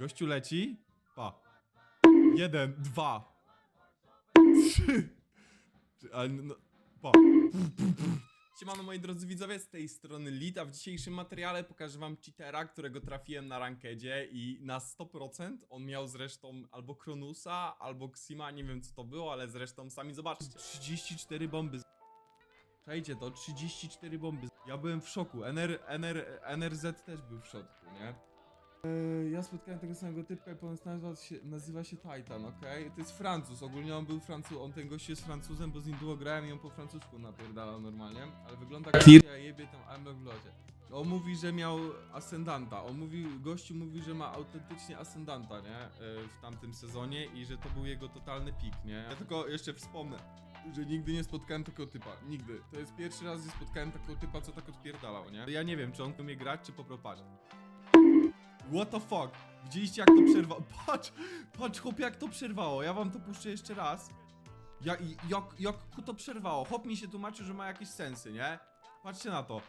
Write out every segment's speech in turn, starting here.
Gościu leci. Pa. Jeden, dwa. Trzy. Ale no, pa. Siemano moi drodzy widzowie, z tej strony Lit, a w dzisiejszym materiale pokażę wam cheatera, którego trafiłem na rankedzie i na 100% on miał zresztą albo Kronusa, albo Xima, nie wiem co to było, ale zresztą sami zobaczcie. 34 bomby. Czajcie to, 34 bomby. Ja byłem w szoku, NR, NR, NRZ też był w szoku, nie? Eee, Ja spotkałem tego samego typka i ponoć nazywa się, nazywa się Titan, okej? To jest Francuz, ogólnie on był Francuz, on ten gość jest Francuzem, bo z nim długo grałem i on po francusku napierdalał normalnie, ale wygląda jak ja jebie tam Armor w lodzie. On mówi, że miał Ascendanta, on mówi, gościu mówi, że ma autentycznie Ascendanta, nie? E, W tamtym sezonie i że to był jego totalny pik, nie? Ja tylko jeszcze wspomnę, że nigdy nie spotkałem takiego typa, nigdy. To jest pierwszy raz, gdzie spotkałem takiego typa, co tak odpierdalał, nie? Ja nie wiem, czy on umie grać, czy po prostu patrz. What the fuck? Widzieliście jak to przerwało? Patrz, patrz chłop jak to przerwało, ja wam to puszczę jeszcze raz. Ja, jak, jak to przerwało? Hop mi się tłumaczy, że ma jakieś sensy, nie? Patrzcie na to.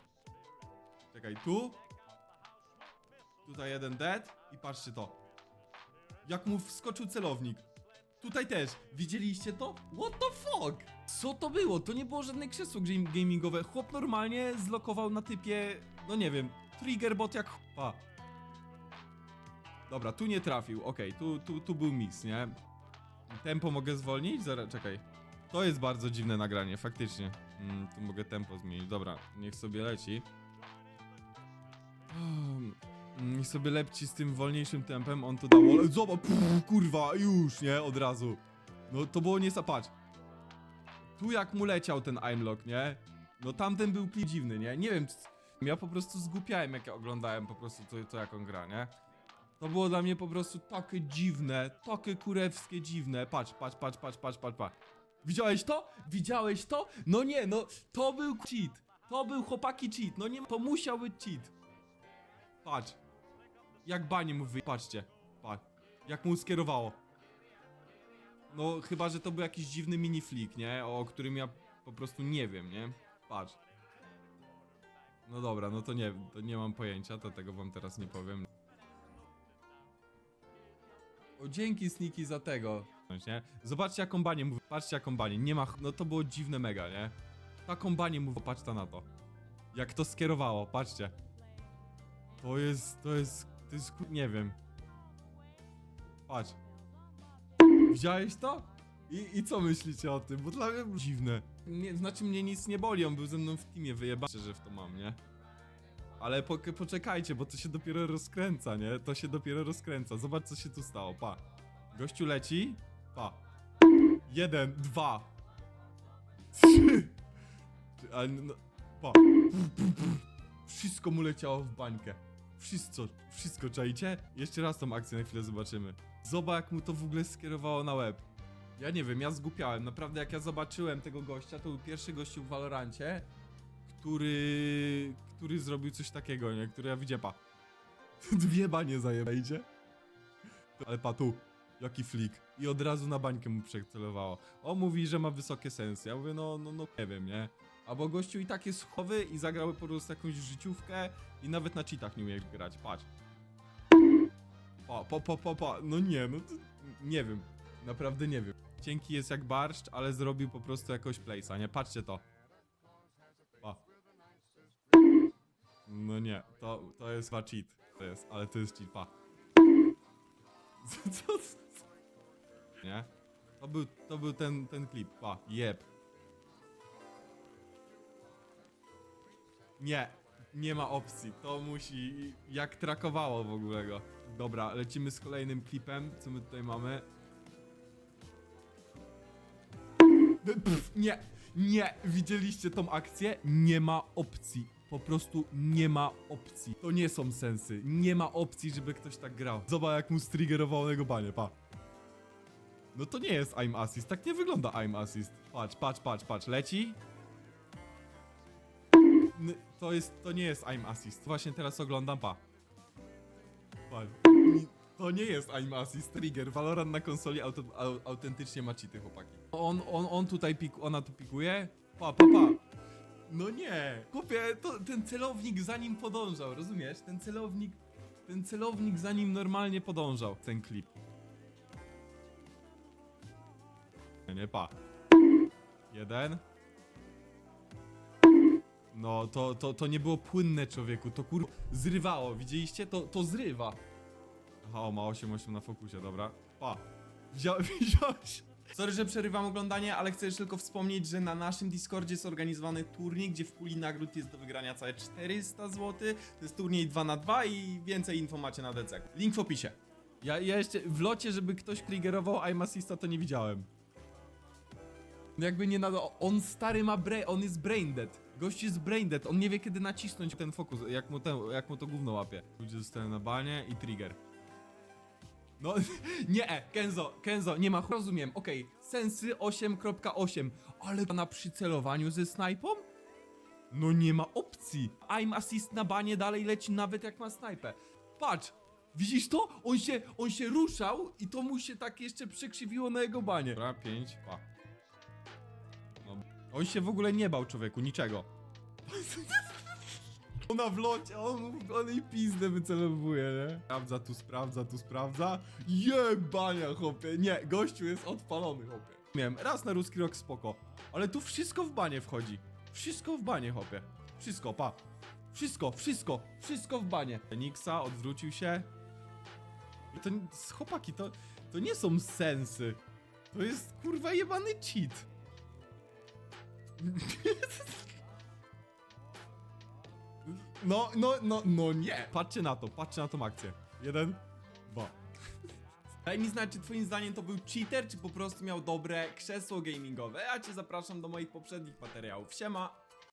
Czekaj, tu. Tutaj jeden dead i patrzcie to. Jak mu wskoczył celownik. Tutaj też. Widzieliście to? What the fuck? Co to było? To nie było żadne krzesło gam- gamingowe. Chłop normalnie zlokował na typie, no nie wiem, triggerbot jak chłopa. Dobra, tu nie trafił, okej, tu, tu, tu był miss, nie? Tempo mogę zwolnić? Zaraz, czekaj. To jest bardzo dziwne nagranie, faktycznie. Mm, tu mogę tempo zmienić, dobra, niech sobie leci. Niech sobie leci z tym wolniejszym tempem, on tu dał... ale Zobacz, kurwa, już, nie? Od razu. No to było nie patrz. Tu jak mu leciał ten aimlock, nie? No tamten był dziwny, nie? Nie wiem, ja po prostu zgłupiałem jak ja oglądałem po prostu to, to jak on gra, nie? To było dla mnie po prostu takie dziwne, takie kurewskie dziwne. Patrz, patrz, patrz, patrz, patrz, patrz, patrz. Widziałeś to? Widziałeś to? No nie, no to był cheat. To był chłopaki cheat. No nie, to musiał być cheat. Patrz. Jak banie mu wy... Patrzcie. Patrz. Jak mu skierowało. No chyba, że to był jakiś dziwny mini flick, nie? O którym ja po prostu nie wiem, nie? Patrz. No dobra, no to nie, to nie mam pojęcia, to tego wam teraz nie powiem. Dzięki Sniki za tego. Nie? Zobaczcie jaką banię mówi. Patrzcie jaką banię. Nie ma. No to było dziwne mega, nie? Taką banię mówi. Patrzcie na to. Jak to skierowało, patrzcie. To jest. To jest. To jest. Nie wiem. Patrz. Widziałeś to? I, I co myślicie o tym? Bo dla mnie dziwne. Nie, znaczy mnie nic nie boli, on był ze mną w teamie, wyjebać, że w to mam, nie? Ale po, poczekajcie, bo to się dopiero rozkręca, nie? To się dopiero rozkręca. Zobacz, co się tu stało. Pa. Gościu leci. Pa. Jeden, dwa. Trzy. Ale no, pa. Wszystko mu leciało w bańkę. Wszystko, wszystko, czajcie? Jeszcze raz tą akcję na chwilę zobaczymy. Zobacz, jak mu to w ogóle skierowało na łeb. Ja nie wiem, ja zgłupiałem. Naprawdę, jak ja zobaczyłem tego gościa, to był pierwszy gościu w Valorancie, który, który zrobił coś takiego, nie? Który ja widziałem, pa. Dwie banie zajebajcie. Ale pa tu, jaki flik. I od razu na bańkę mu przecelowało. On mówi, że ma wysokie sensy. Ja mówię, no, no, no, nie wiem, nie? Albo gościu i tak jest chowy i zagrał po prostu jakąś życiówkę i nawet na cheatach nie umie grać, patrz. Pa, pa, pa, pa, pa. No nie, no to, nie wiem. Naprawdę nie wiem. Cienki jest jak barszcz, ale zrobił po prostu jakoś place'a, nie? Patrzcie to. No nie, to, to jest chyba cheat. To jest, ale to jest cheat, pa. Co, co? Nie? To był, to był ten, ten klip, pa, jeb. Nie, nie ma opcji, to musi, jak trakowało w ogóle go. Dobra, lecimy z kolejnym klipem, co my tutaj mamy. Pff, nie, nie, widzieliście tą akcję? Nie ma opcji. Po prostu nie ma opcji. To nie są sensy. Nie ma opcji, żeby ktoś tak grał. Zobacz, jak mu striggerowało jego banie, pa. No to nie jest aim assist, tak nie wygląda aim assist. Patrz, patrz, patrz, patrz, leci. N to jest, to nie jest aim assist. Właśnie teraz oglądam, pa. Patrz. To nie jest aim assist, trigger. Valorant na konsoli autentycznie ma cheaty, chłopaki. On, on, on tutaj pik, ona tu pikuje. Pa, pa, pa. No nie. Kupię, to, ten celownik za nim podążał, rozumiesz? Ten celownik Ten celownik za nim normalnie podążał. Ten klip. Nie, nie, pa. Jeden. No, to, to, to nie było płynne, człowieku. To kur... zrywało, widzieliście? To, to zrywa. Aha, o, ma 8-8 na fokusie, dobra. Pa. Wziął, wziąłeś. Sorry, że przerywam oglądanie, ale chcę tylko wspomnieć, że na naszym Discordzie jest organizowany turniej, gdzie w puli nagród jest do wygrania całe 400 zł. To jest turniej 2 na 2 i więcej info macie na DC. Link w opisie. Ja, ja jeszcze w locie, żeby ktoś triggerował I'm Assista, to nie widziałem. Jakby nie nada. On stary ma brain. On jest brain dead. Gość jest brain dead. On nie wie kiedy nacisnąć ten fokus. Jak mu, ten, jak mu to gówno łapie. Ludzie zostają na banie i trigger. No, nie, Kenzo, Kenzo, nie ma, rozumiem, okej, sensy 8.8, ale na przycelowaniu ze snajpą? No nie ma opcji. I'm assist na banie dalej leci nawet jak ma snajpę. Patrz, widzisz to? On się, on się ruszał i to mu się tak jeszcze przekrzywiło na jego banie. Dobra, 5, pa. No, on się w ogóle nie bał człowieku, niczego. Ona w locie, on, on jej pizdę wycelowuje, nie? Sprawdza tu, sprawdza tu, sprawdza. Jebania, chłopie. Nie, gościu jest odpalony, chłopie. Miałem raz na ruski rok spoko, ale tu wszystko w banie wchodzi. Wszystko w banie, chłopie. Wszystko, pa. Wszystko, wszystko, wszystko w banie. Nixa odwrócił się. To, chłopaki, to, to nie są sensy. To jest kurwa jebany cheat. No, no, no, no nie. Patrzcie na to, patrzcie na tą akcję. Jeden, dwa. Daj mi znać, czy twoim zdaniem to był cheater, czy po prostu miał dobre krzesło gamingowe. A cię zapraszam do moich poprzednich materiałów. Siema!